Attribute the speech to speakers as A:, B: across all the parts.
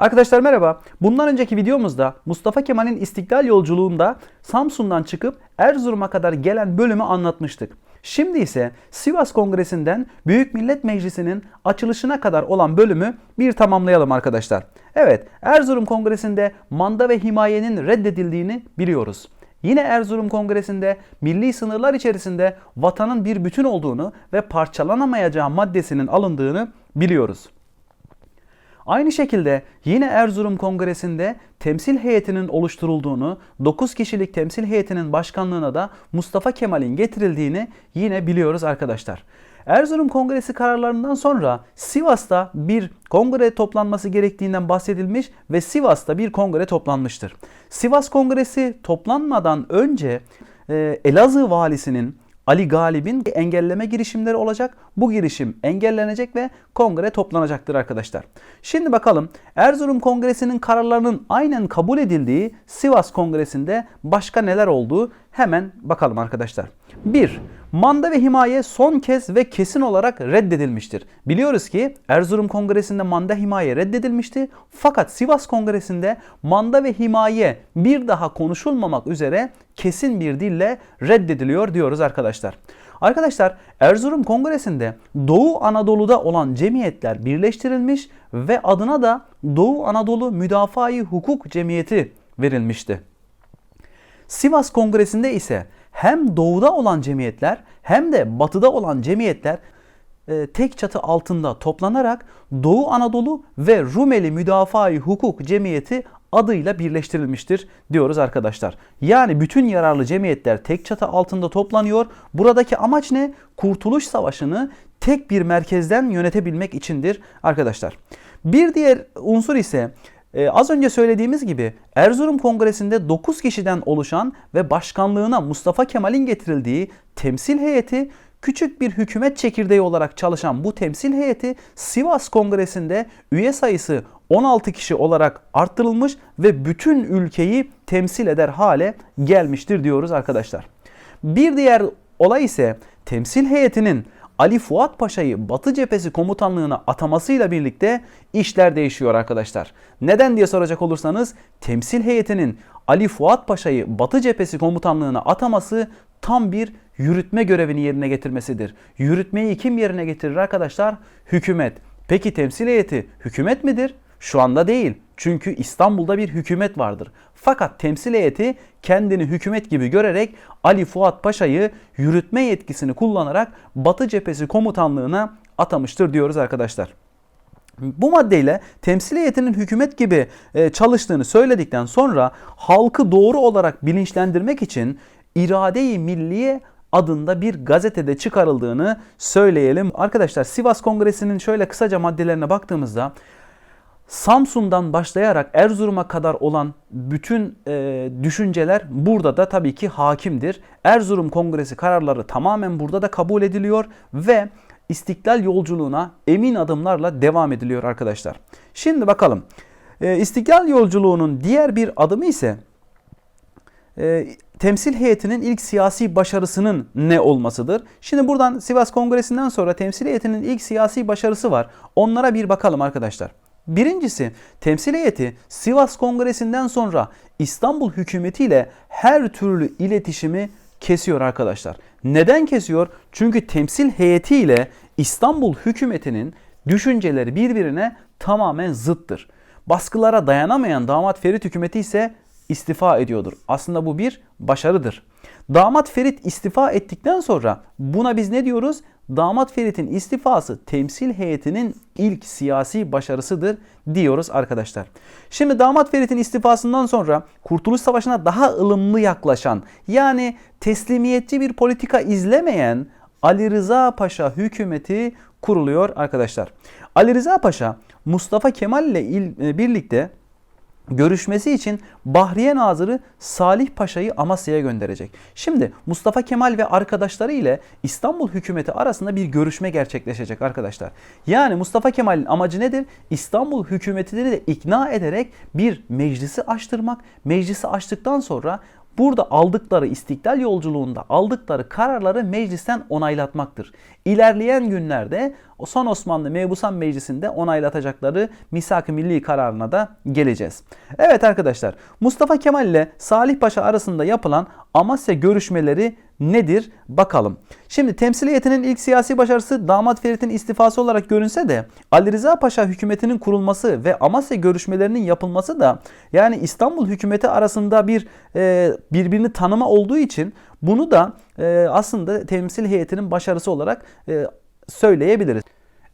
A: Arkadaşlar merhaba. Bundan önceki videomuzda Mustafa Kemal'in İstiklal yolculuğunda Samsun'dan çıkıp Erzurum'a kadar gelen bölümü anlatmıştık. Şimdi ise Sivas Kongresi'nden Büyük Millet Meclisi'nin açılışına kadar olan bölümü bir tamamlayalım arkadaşlar. Evet, Erzurum Kongresi'nde manda ve himayenin reddedildiğini biliyoruz. Yine Erzurum Kongresi'nde milli sınırlar içerisinde vatanın bir bütün olduğunu ve parçalanamayacağı maddesinin alındığını biliyoruz. Aynı şekilde yine Erzurum Kongresi'nde temsil heyetinin oluşturulduğunu, 9 kişilik temsil heyetinin başkanlığına da Mustafa Kemal'in getirildiğini yine biliyoruz arkadaşlar. Erzurum Kongresi kararlarından sonra Sivas'ta bir kongre toplanması gerektiğinden bahsedilmiş ve Sivas'ta bir kongre toplanmıştır. Sivas Kongresi toplanmadan önce e, Elazığ valisinin Ali Galip'in engelleme girişimleri olacak. Bu girişim engellenecek ve kongre toplanacaktır arkadaşlar. Şimdi bakalım Erzurum Kongresi'nin kararlarının aynen kabul edildiği Sivas Kongresi'nde başka neler olduğu hemen bakalım arkadaşlar. 1. Manda ve himaye son kez ve kesin olarak reddedilmiştir. Biliyoruz ki Erzurum Kongresi'nde manda himaye reddedilmişti. Fakat Sivas Kongresi'nde manda ve himaye bir daha konuşulmamak üzere kesin bir dille reddediliyor diyoruz arkadaşlar. Arkadaşlar Erzurum Kongresi'nde Doğu Anadolu'da olan cemiyetler birleştirilmiş ve adına da Doğu Anadolu Müdafaa-i Hukuk Cemiyeti verilmişti. Sivas Kongresi'nde ise hem doğuda olan cemiyetler hem de batıda olan cemiyetler e, tek çatı altında toplanarak Doğu Anadolu ve Rumeli Müdafaa-i Hukuk Cemiyeti adıyla birleştirilmiştir diyoruz arkadaşlar. Yani bütün yararlı cemiyetler tek çatı altında toplanıyor. Buradaki amaç ne? Kurtuluş Savaşı'nı tek bir merkezden yönetebilmek içindir arkadaşlar. Bir diğer unsur ise ee, az önce söylediğimiz gibi Erzurum Kongresi'nde 9 kişiden oluşan ve başkanlığına Mustafa Kemal'in getirildiği temsil heyeti küçük bir hükümet çekirdeği olarak çalışan bu temsil heyeti Sivas Kongresi'nde üye sayısı 16 kişi olarak arttırılmış ve bütün ülkeyi temsil eder hale gelmiştir diyoruz arkadaşlar. Bir diğer olay ise temsil heyetinin Ali Fuat Paşa'yı Batı Cephesi komutanlığına atamasıyla birlikte işler değişiyor arkadaşlar. Neden diye soracak olursanız temsil heyetinin Ali Fuat Paşa'yı Batı Cephesi komutanlığına ataması tam bir yürütme görevini yerine getirmesidir. Yürütmeyi kim yerine getirir arkadaşlar? Hükümet. Peki temsil heyeti hükümet midir? Şu anda değil. Çünkü İstanbul'da bir hükümet vardır. Fakat temsil heyeti kendini hükümet gibi görerek Ali Fuat Paşa'yı yürütme yetkisini kullanarak Batı Cephesi komutanlığına atamıştır diyoruz arkadaşlar. Bu maddeyle temsil heyetinin hükümet gibi e, çalıştığını söyledikten sonra halkı doğru olarak bilinçlendirmek için İrade-i Milliye adında bir gazetede çıkarıldığını söyleyelim. Arkadaşlar Sivas Kongresi'nin şöyle kısaca maddelerine baktığımızda Samsun'dan başlayarak Erzurum'a kadar olan bütün e, düşünceler burada da tabii ki hakimdir. Erzurum Kongresi kararları tamamen burada da kabul ediliyor ve İstiklal yolculuğuna emin adımlarla devam ediliyor arkadaşlar. Şimdi bakalım. E, İstiklal yolculuğunun diğer bir adımı ise e, temsil heyetinin ilk siyasi başarısının ne olmasıdır? Şimdi buradan Sivas Kongresi'nden sonra temsil heyetinin ilk siyasi başarısı var. Onlara bir bakalım arkadaşlar. Birincisi temsil heyeti Sivas Kongresi'nden sonra İstanbul hükümetiyle her türlü iletişimi kesiyor arkadaşlar. Neden kesiyor? Çünkü temsil heyeti ile İstanbul hükümetinin düşünceleri birbirine tamamen zıttır. Baskılara dayanamayan damat Ferit hükümeti ise istifa ediyordur. Aslında bu bir başarıdır. Damat Ferit istifa ettikten sonra buna biz ne diyoruz? Damat Ferit'in istifası temsil heyetinin ilk siyasi başarısıdır diyoruz arkadaşlar. Şimdi Damat Ferit'in istifasından sonra Kurtuluş Savaşı'na daha ılımlı yaklaşan yani teslimiyetçi bir politika izlemeyen Ali Rıza Paşa hükümeti kuruluyor arkadaşlar. Ali Rıza Paşa Mustafa Kemal ile e, birlikte görüşmesi için Bahriye Nazırı Salih Paşa'yı Amasya'ya gönderecek. Şimdi Mustafa Kemal ve arkadaşları ile İstanbul hükümeti arasında bir görüşme gerçekleşecek arkadaşlar. Yani Mustafa Kemal'in amacı nedir? İstanbul hükümetini de ikna ederek bir meclisi açtırmak. Meclisi açtıktan sonra burada aldıkları istiklal yolculuğunda aldıkları kararları meclisten onaylatmaktır. İlerleyen günlerde son Osmanlı Mebusan Meclisi'nde onaylatacakları misak-ı milli kararına da geleceğiz. Evet arkadaşlar Mustafa Kemal ile Salih Paşa arasında yapılan Amasya görüşmeleri nedir bakalım. Şimdi temsiliyetinin ilk siyasi başarısı damat Ferit'in istifası olarak görünse de Ali Rıza Paşa hükümetinin kurulması ve Amasya görüşmelerinin yapılması da yani İstanbul hükümeti arasında bir e, birbirini tanıma olduğu için bunu da e, aslında temsil heyetinin başarısı olarak e, söyleyebiliriz.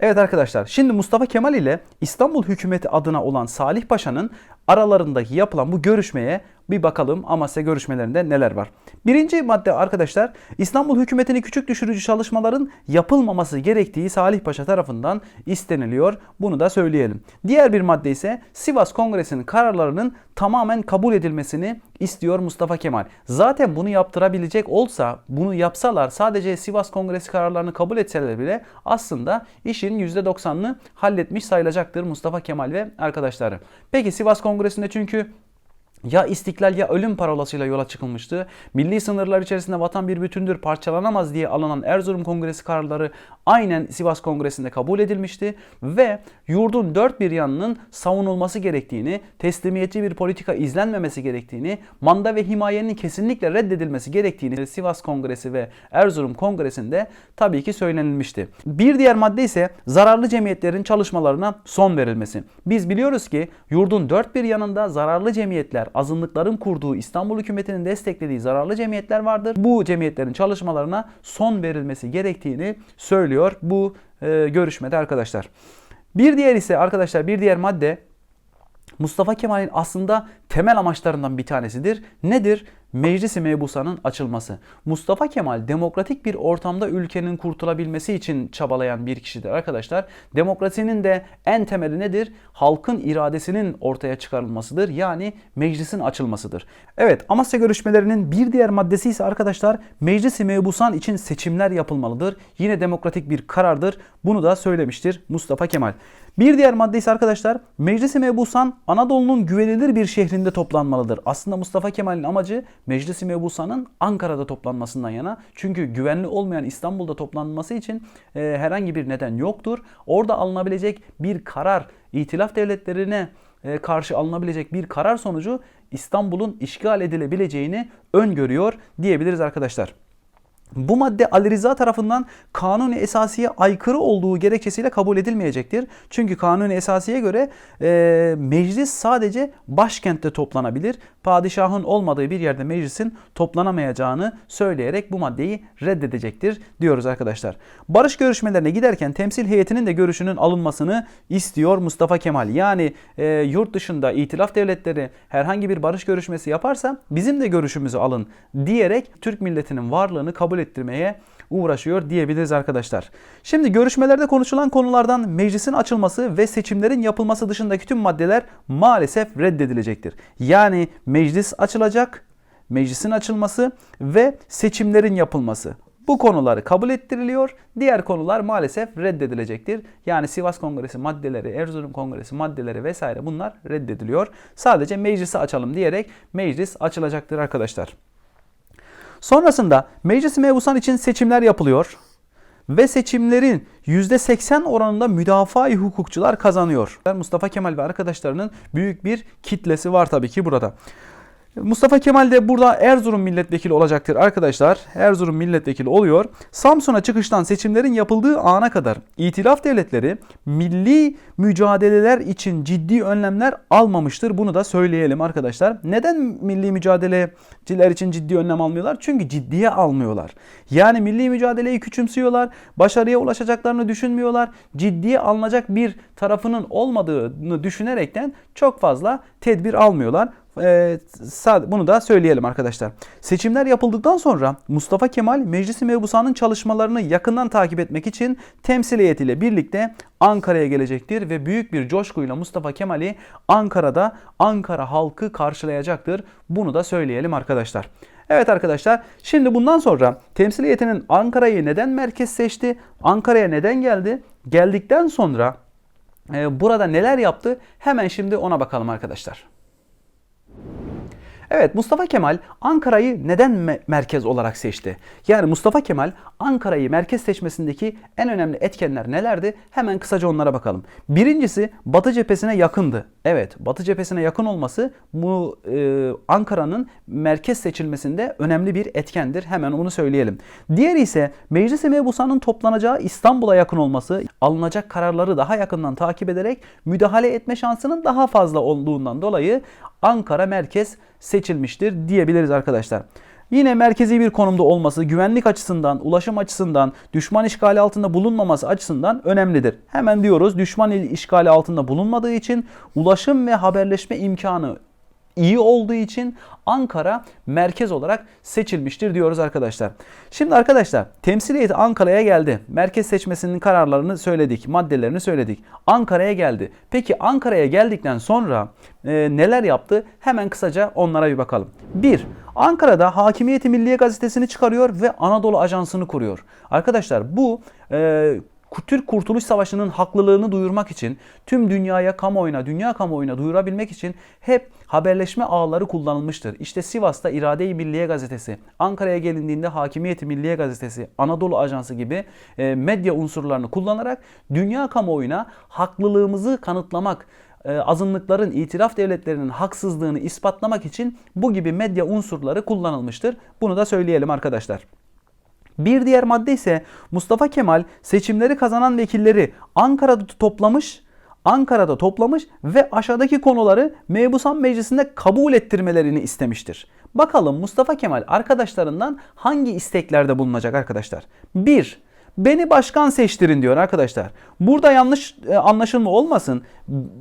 A: Evet arkadaşlar şimdi Mustafa Kemal ile İstanbul hükümeti adına olan Salih Paşa'nın aralarındaki yapılan bu görüşmeye bir bakalım Amasya görüşmelerinde neler var. Birinci madde arkadaşlar İstanbul hükümetini küçük düşürücü çalışmaların yapılmaması gerektiği Salih Paşa tarafından isteniliyor. Bunu da söyleyelim. Diğer bir madde ise Sivas Kongresi'nin kararlarının tamamen kabul edilmesini istiyor Mustafa Kemal. Zaten bunu yaptırabilecek olsa, bunu yapsalar sadece Sivas Kongresi kararlarını kabul etseler bile aslında işin %90'ını halletmiş sayılacaktır Mustafa Kemal ve arkadaşları. Peki Sivas Kongresi'nde çünkü ya istiklal ya ölüm parolasıyla yola çıkılmıştı. Milli sınırlar içerisinde vatan bir bütündür parçalanamaz diye alınan Erzurum Kongresi kararları aynen Sivas Kongresi'nde kabul edilmişti ve yurdun dört bir yanının savunulması gerektiğini, teslimiyetçi bir politika izlenmemesi gerektiğini, manda ve himayenin kesinlikle reddedilmesi gerektiğini Sivas Kongresi ve Erzurum Kongresi'nde tabii ki söylenilmişti. Bir diğer madde ise zararlı cemiyetlerin çalışmalarına son verilmesi. Biz biliyoruz ki yurdun dört bir yanında zararlı cemiyetler, azınlıkların kurduğu İstanbul hükümetinin desteklediği zararlı cemiyetler vardır. Bu cemiyetlerin çalışmalarına son verilmesi gerektiğini söylüyor bu e, görüşmede arkadaşlar. Bir diğer ise arkadaşlar bir diğer madde Mustafa Kemal'in aslında temel amaçlarından bir tanesidir. Nedir? Meclis-i Mebusa'nın açılması. Mustafa Kemal demokratik bir ortamda ülkenin kurtulabilmesi için çabalayan bir kişidir arkadaşlar. Demokrasinin de en temeli nedir? Halkın iradesinin ortaya çıkarılmasıdır. Yani meclisin açılmasıdır. Evet Amasya görüşmelerinin bir diğer maddesi ise arkadaşlar Meclis-i Mebusan için seçimler yapılmalıdır. Yine demokratik bir karardır. Bunu da söylemiştir Mustafa Kemal. Bir diğer madde ise arkadaşlar Meclis-i Mebusan Anadolu'nun güvenilir bir şehrinde toplanmalıdır. Aslında Mustafa Kemal'in amacı Meclis-i Mebusan'ın Ankara'da toplanmasından yana. Çünkü güvenli olmayan İstanbul'da toplanması için e, herhangi bir neden yoktur. Orada alınabilecek bir karar, itilaf devletlerine e, karşı alınabilecek bir karar sonucu İstanbul'un işgal edilebileceğini öngörüyor diyebiliriz arkadaşlar. Bu madde Ali Rıza tarafından kanuni esasiye aykırı olduğu gerekçesiyle kabul edilmeyecektir. Çünkü kanuni esasiye göre e, meclis sadece başkentte toplanabilir. Padişahın olmadığı bir yerde meclisin toplanamayacağını söyleyerek bu maddeyi reddedecektir diyoruz arkadaşlar. Barış görüşmelerine giderken temsil heyetinin de görüşünün alınmasını istiyor Mustafa Kemal. Yani e, yurt dışında itilaf devletleri herhangi bir barış görüşmesi yaparsa bizim de görüşümüzü alın diyerek Türk milletinin varlığını kabul ettirmeye uğraşıyor diyebiliriz arkadaşlar. Şimdi görüşmelerde konuşulan konulardan meclisin açılması ve seçimlerin yapılması dışındaki tüm maddeler maalesef reddedilecektir. Yani meclis açılacak, meclisin açılması ve seçimlerin yapılması. Bu konuları kabul ettiriliyor. Diğer konular maalesef reddedilecektir. Yani Sivas Kongresi maddeleri, Erzurum Kongresi maddeleri vesaire bunlar reddediliyor. Sadece meclisi açalım diyerek meclis açılacaktır arkadaşlar. Sonrasında Meclis-i Mebusan için seçimler yapılıyor ve seçimlerin %80 oranında müdafaa hukukçular kazanıyor. Mustafa Kemal ve arkadaşlarının büyük bir kitlesi var tabii ki burada. Mustafa Kemal de burada Erzurum milletvekili olacaktır arkadaşlar. Erzurum milletvekili oluyor. Samsun'a çıkıştan seçimlerin yapıldığı ana kadar itilaf devletleri milli mücadeleler için ciddi önlemler almamıştır. Bunu da söyleyelim arkadaşlar. Neden milli mücadeleciler için ciddi önlem almıyorlar? Çünkü ciddiye almıyorlar. Yani milli mücadeleyi küçümsüyorlar. Başarıya ulaşacaklarını düşünmüyorlar. Ciddiye alınacak bir tarafının olmadığını düşünerekten çok fazla tedbir almıyorlar. Ee, bunu da söyleyelim arkadaşlar. Seçimler yapıldıktan sonra Mustafa Kemal Meclis-i Mebusan'ın çalışmalarını yakından takip etmek için temsiliyetiyle birlikte Ankara'ya gelecektir ve büyük bir coşkuyla Mustafa Kemal'i Ankara'da Ankara halkı karşılayacaktır. Bunu da söyleyelim arkadaşlar. Evet arkadaşlar şimdi bundan sonra temsiliyetinin Ankara'yı neden merkez seçti? Ankara'ya neden geldi? Geldikten sonra e, burada neler yaptı? Hemen şimdi ona bakalım arkadaşlar. Evet Mustafa Kemal Ankara'yı neden me- merkez olarak seçti? Yani Mustafa Kemal Ankara'yı merkez seçmesindeki en önemli etkenler nelerdi? Hemen kısaca onlara bakalım. Birincisi Batı cephesine yakındı. Evet Batı cephesine yakın olması bu e, Ankara'nın merkez seçilmesinde önemli bir etkendir. Hemen onu söyleyelim. Diğeri ise Meclis-i Mebusan'ın toplanacağı İstanbul'a yakın olması, alınacak kararları daha yakından takip ederek müdahale etme şansının daha fazla olduğundan dolayı Ankara merkez seçilmiştir diyebiliriz arkadaşlar. Yine merkezi bir konumda olması güvenlik açısından, ulaşım açısından, düşman işgali altında bulunmaması açısından önemlidir. Hemen diyoruz düşman işgali altında bulunmadığı için ulaşım ve haberleşme imkanı iyi olduğu için Ankara merkez olarak seçilmiştir diyoruz arkadaşlar. Şimdi arkadaşlar temsil heyeti Ankara'ya geldi. Merkez seçmesinin kararlarını söyledik, maddelerini söyledik. Ankara'ya geldi. Peki Ankara'ya geldikten sonra e, neler yaptı? Hemen kısaca onlara bir bakalım. 1. Ankara'da Hakimiyeti Milliye gazetesini çıkarıyor ve Anadolu Ajansı'nı kuruyor. Arkadaşlar bu e, Türk Kurtuluş Savaşı'nın haklılığını duyurmak için tüm dünyaya kamuoyuna, dünya kamuoyuna duyurabilmek için hep haberleşme ağları kullanılmıştır. İşte Sivas'ta İrade-i Milliye Gazetesi, Ankara'ya gelindiğinde Hakimiyeti Milliye Gazetesi, Anadolu Ajansı gibi e, medya unsurlarını kullanarak dünya kamuoyuna haklılığımızı kanıtlamak, e, azınlıkların, itiraf devletlerinin haksızlığını ispatlamak için bu gibi medya unsurları kullanılmıştır. Bunu da söyleyelim arkadaşlar. Bir diğer madde ise Mustafa Kemal seçimleri kazanan vekilleri Ankara'da toplamış, Ankara'da toplamış ve aşağıdaki konuları Mebusan Meclisi'nde kabul ettirmelerini istemiştir. Bakalım Mustafa Kemal arkadaşlarından hangi isteklerde bulunacak arkadaşlar? 1. Beni başkan seçtirin diyor arkadaşlar. Burada yanlış e, anlaşılma olmasın.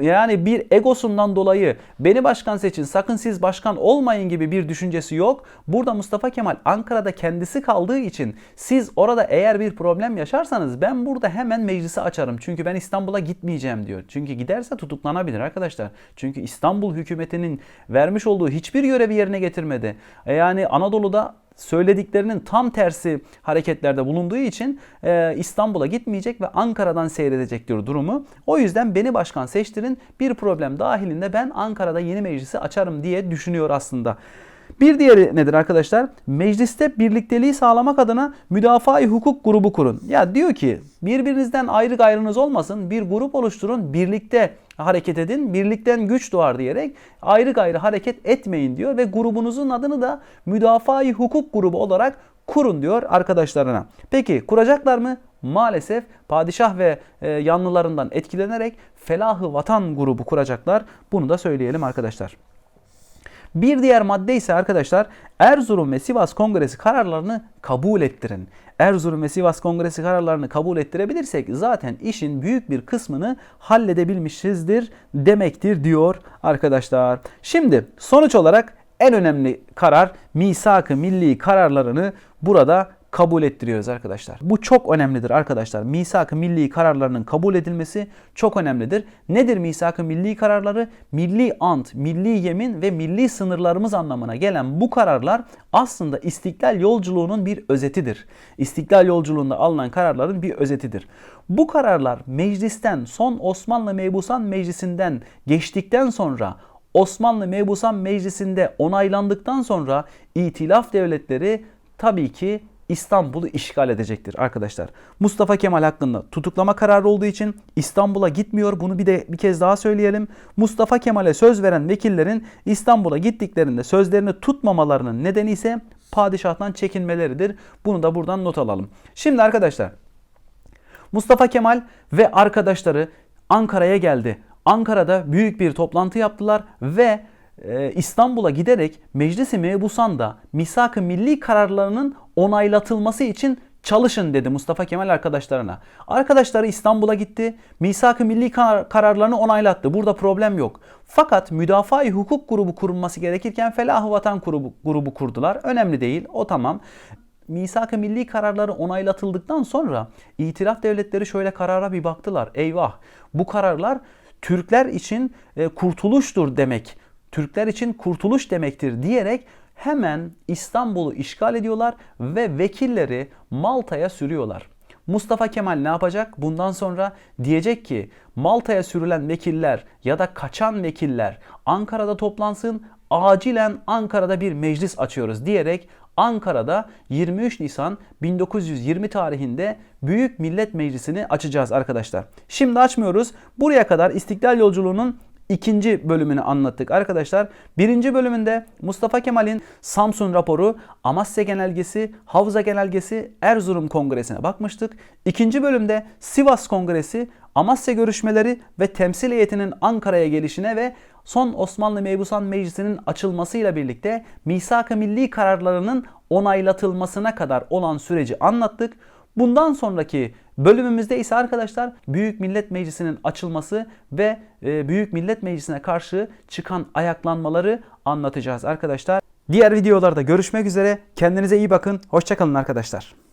A: Yani bir egosundan dolayı beni başkan seçin sakın siz başkan olmayın gibi bir düşüncesi yok. Burada Mustafa Kemal Ankara'da kendisi kaldığı için siz orada eğer bir problem yaşarsanız ben burada hemen meclisi açarım. Çünkü ben İstanbul'a gitmeyeceğim diyor. Çünkü giderse tutuklanabilir arkadaşlar. Çünkü İstanbul hükümetinin vermiş olduğu hiçbir görevi yerine getirmedi. E Yani Anadolu'da söylediklerinin tam tersi hareketlerde bulunduğu için e, İstanbul'a gitmeyecek ve Ankara'dan seyredecek diyor durumu. O yüzden beni başkan seçtirin bir problem dahilinde ben Ankara'da yeni meclisi açarım diye düşünüyor aslında. Bir diğeri nedir arkadaşlar? Mecliste birlikteliği sağlamak adına müdafaa hukuk grubu kurun. Ya diyor ki birbirinizden ayrı gayrınız olmasın bir grup oluşturun birlikte hareket edin birlikten güç doğar diyerek ayrı gayrı hareket etmeyin diyor ve grubunuzun adını da müdafaa hukuk grubu olarak kurun diyor arkadaşlarına. Peki kuracaklar mı? Maalesef padişah ve e, yanlılarından etkilenerek Felahı Vatan grubu kuracaklar. Bunu da söyleyelim arkadaşlar. Bir diğer madde ise arkadaşlar Erzurum ve Sivas Kongresi kararlarını kabul ettirin. Erzurum ve Sivas Kongresi kararlarını kabul ettirebilirsek zaten işin büyük bir kısmını halledebilmişizdir demektir diyor arkadaşlar. Şimdi sonuç olarak en önemli karar misak-ı milli kararlarını burada kabul ettiriyoruz arkadaşlar. Bu çok önemlidir arkadaşlar. Misak-ı milli kararlarının kabul edilmesi çok önemlidir. Nedir misak-ı milli kararları? Milli ant, milli yemin ve milli sınırlarımız anlamına gelen bu kararlar aslında istiklal yolculuğunun bir özetidir. İstiklal yolculuğunda alınan kararların bir özetidir. Bu kararlar meclisten son Osmanlı Mebusan Meclisi'nden geçtikten sonra Osmanlı Mebusan Meclisi'nde onaylandıktan sonra itilaf devletleri tabii ki İstanbul'u işgal edecektir arkadaşlar. Mustafa Kemal hakkında tutuklama kararı olduğu için İstanbul'a gitmiyor. Bunu bir de bir kez daha söyleyelim. Mustafa Kemal'e söz veren vekillerin İstanbul'a gittiklerinde sözlerini tutmamalarının nedeni ise padişahtan çekinmeleridir. Bunu da buradan not alalım. Şimdi arkadaşlar Mustafa Kemal ve arkadaşları Ankara'ya geldi. Ankara'da büyük bir toplantı yaptılar ve İstanbul'a giderek Meclisi Mebusan'da misak-ı milli kararlarının onaylatılması için çalışın dedi Mustafa Kemal arkadaşlarına. Arkadaşları İstanbul'a gitti. Misak-ı milli kar- kararlarını onaylattı. Burada problem yok. Fakat müdafaa hukuk grubu kurulması gerekirken Felah-ı Vatan grubu, grubu kurdular. Önemli değil. O tamam misak-ı milli kararları onaylatıldıktan sonra itiraf devletleri şöyle karara bir baktılar. Eyvah bu kararlar Türkler için e, kurtuluştur demek. Türkler için kurtuluş demektir diyerek hemen İstanbul'u işgal ediyorlar ve vekilleri Malta'ya sürüyorlar. Mustafa Kemal ne yapacak? Bundan sonra diyecek ki Malta'ya sürülen vekiller ya da kaçan vekiller Ankara'da toplansın, acilen Ankara'da bir meclis açıyoruz diyerek Ankara'da 23 Nisan 1920 tarihinde Büyük Millet Meclisi'ni açacağız arkadaşlar. Şimdi açmıyoruz. Buraya kadar İstiklal Yolculuğu'nun ikinci bölümünü anlattık arkadaşlar. Birinci bölümünde Mustafa Kemal'in Samsun raporu, Amasya Genelgesi, Havza Genelgesi, Erzurum Kongresi'ne bakmıştık. İkinci bölümde Sivas Kongresi, Amasya görüşmeleri ve temsil heyetinin Ankara'ya gelişine ve son Osmanlı Mebusan Meclisi'nin açılmasıyla birlikte misak-ı milli kararlarının onaylatılmasına kadar olan süreci anlattık. Bundan sonraki bölümümüzde ise arkadaşlar Büyük Millet Meclisi'nin açılması ve e, Büyük Millet Meclisi'ne karşı çıkan ayaklanmaları anlatacağız arkadaşlar. Diğer videolarda görüşmek üzere. Kendinize iyi bakın. Hoşçakalın arkadaşlar.